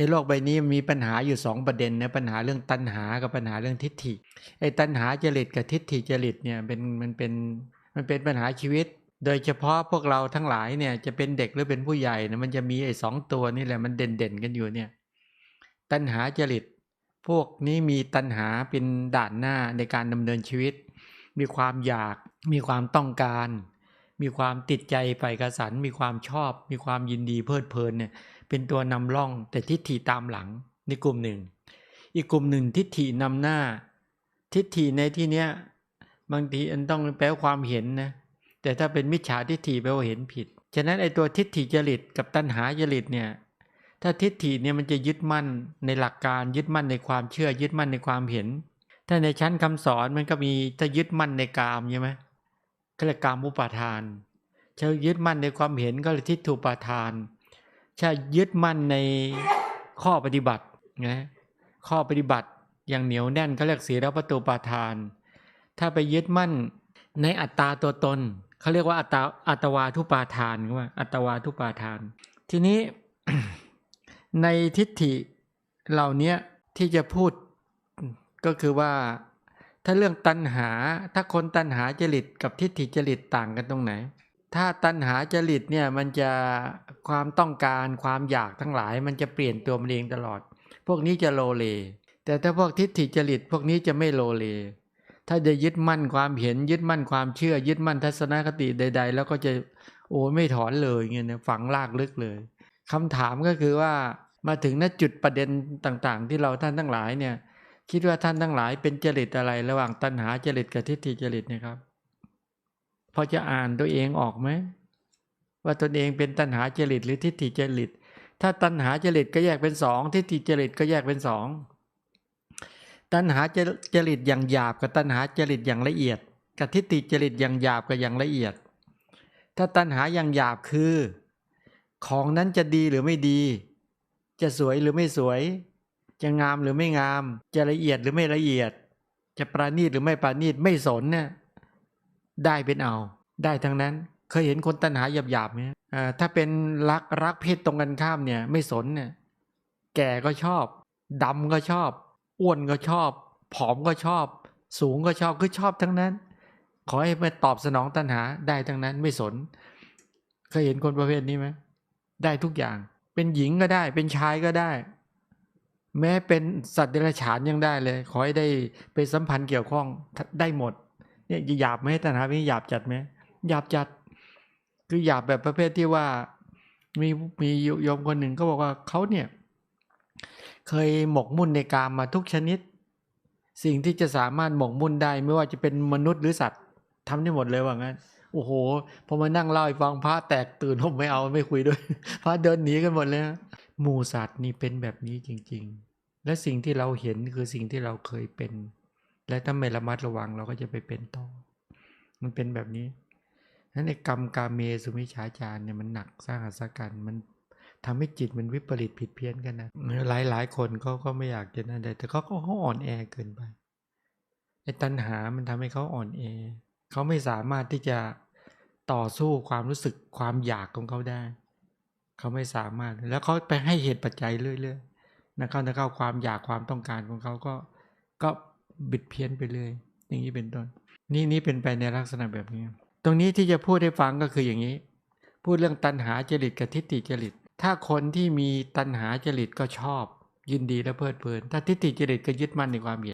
ในโลกใบนี้มีปัญหาอยู่สองประเด็นนะปัญหาเรื่องตัณหากับปัญหาเรื่องทิฏฐิไอ้ตัณหาจริตกับทิฏฐิจริตเนี่ยเป็นมันเป็นมันเป็นปัญหาชีวิต โดยเฉพาะพวกเราทั้งหลายเนี่ยจะเป็นเด็กหรือเป็นผู้ใหญ่นะมันจะมีไอ้สองตัวนี่แหละมันเด่นเด่นๆกันอยู่เนี่ยตัณหาจริต พวกนี้มีตัณหาเป็นด่านหน้าในการดำเนินชีวิต มีความอยากมีความต้องการ มีความติดใจใฝ่กระสันมีความชอบ มีความยินดีเพลิดเพลินเนี่ยเป็นตัวนำร่องแต่ทิฏฐิตามหลังในกลุ่มหนึ่ง อีกกลุ่มหนึ่งทิฏฐินำหน้า ทิฏฐิในที่เนี้ยบางทีอันต้องแปลความเห็นนะแต่ถ้าเป็นมิจฉาทิฏฐิแปลว่าเห็นผิด ฉะนั้นไอ้ตัวทิฏฐิจริตกับตัณหาจริตเนี่ยถ้าทิฏฐิเนี่ยมันจะยึดมั่นในหลักการยึดมั่นในความเชื่อยึดมั่นในความเห็น ถ้าในชั้นคำสอนมันก็มีถ้ายึดมั่นในกามใช่ไหม ก็เรียกกามุปาทานถ้ายึดมั่นในความเห็นก็เรียกทิฏฐุปาทานถ้ายึดมั่นในข้อปฏิบัตินะข้อปฏิบัติอย่างเหนียวแน่นเขาเรียกศีลประตูปาทาน ถ้าไปยึดมั่นในอัตตาตัวตนเขาเรียกว่าอัตตาอัตวาทุปาทานว่าอัตวาทุปาทาน ทีนี้ในทิฏฐิเหล่านี้ที่จะพูดก็คือว่า ถ้าเรื่องตัณหา ถ้าคนตัณหาจริตกับทิฏฐิจริตต่างกันตรงไหน ถ้าตัณหาจริตเนี่ยมันจะความต้องการความอยากทั้งหลาย มันจะเปลี่ยนตัวมันเองตลอด พวกนี้จะโลเล แต่ถ้าพวกทิฏฐิจริต พวกนี้จะไม่โลเล ถ้าจะยึดมั่นความเห็นยึดมั่นความเชื่อ ยึดมั่นทัศนคติใด ๆ แล้วก็จะโอ้ไม่ถอนเลยเงี้ยนะฝังลากลึกเลยคำถามก็คือว่ามาถึงณจุดประเด็นต่างๆ ที่เราท่านทั้งหลายเนี่ย คิดว่าท่านทั้งหลายเป็นจริตอะไร ระหว่างตัณหาจริตกับทิฏฐิจริตนะครับ พอจะอ่านตัวเองออกไหมว่าตนเองเป็นตัณหาจริตหรือทิฏฐิจริต ถ้าตัณหาจริตก็แยกเป็นสองทิฏฐิจริตก็แยกเป็นสองตัณหาจริตอย่างหยาบกับตัณหาจริตอย่างละเอียด กับทิฏฐิจริตอย่างหยาบกับอย่างละเอียด ถ้าตัณหาอย่างหยาบคือ ของนั้นจะดีหรือไม่ดี จะสวยหรือไม่สวย จะงามหรือไม่งาม จะละเอียดหรือไม่ละเอียด จะประณีตหรือไม่ประณีตไม่สนเนี่ยได้เป็นเอา ได้ทั้งนั้น เคยเห็นคนตัณหาหยาบๆไหมถ้าเป็นรักรักเพศตรงกันข้ามเนี่ยไม่สนเนี่ยแก่ก็ชอบดำก็ชอบ อ้วนก็ชอบ ผอมก็ชอบ สูงก็ชอบคือชอบทั้งนั้น ขอให้มาตอบสนองตัณหาได้ทั้งนั้นไม่สน เคยเห็นคนประเภทนี้ไหมได้ทุกอย่าง เป็นหญิงก็ได้ เป็นชายก็ได้ แม้เป็นสัตว์เดรัจฉานยังได้เลย ขอให้ได้ไปสัมพันธ์เกี่ยวข้องได้หมด เนี่ยหยาบไหมตัณหาไม่หยาบจัดไหมหยาบจัด คือหยาบแบบประเภทที่ว่า มีมีโยมคนหนึ่งก็บอกว่าเขาเนี่ย เคยหมกมุ่นในกามมาทุกชนิด สิ่งที่จะสามารถหมกมุ่นได้ไม่ว่าจะเป็นมนุษย์หรือสัตว์ทำได้หมดเลยว่างั้นโอ้โหพอมานั่งเล่าให้ฟังพระแตกตื่นผมไม่เอาไม่คุยด้วย พระเดินหนีกันหมดเลยนะ หมูสัตว์นี่เป็นแบบนี้จริง ๆ และสิ่งที่เราเห็นคือสิ่งที่เราเคยเป็น และถ้าไม่ระมัดระวังเราก็จะไปเป็นต่อ มันเป็นแบบนี้นั้นในกรรมกาเมสุมิชาจารเนี่ยมันหนักสร้างอัศกันมันทำให้จิตมันวิปริตผิดเพี้ยนกันนะหลายหลายๆคนเขาก็ไม่อยากจะนั่นแต่เขาก็เขาอ่อนแอเกินไปไอ้ตัณหามันทำให้เขาอ่อนแอเขาไม่สามารถที่จะต่อสู้ความรู้สึกความอยากของเขาได้ เขาไม่สามารถ แล้วเขาไปให้เหตุปัจจัยเรื่อยๆนะครับแล้วก็ความอยากความต้องการของเขาก็ก็บิดเพี้ยนไปเลยอย่างนี้เป็นต้น นี่นี่เป็นไปในลักษณะแบบนี้ ตรงนี้ที่จะพูดให้ฟังก็คืออย่างนี้ พูดเรื่องตัณหาจริตกับทิฏฐิจริต ถ้าคนที่มีตัณหาจริตก็ชอบ ยินดีและเพลิดเพลิน ถ้าทิฏฐิจริตก็ยึดมั่นในความเห็น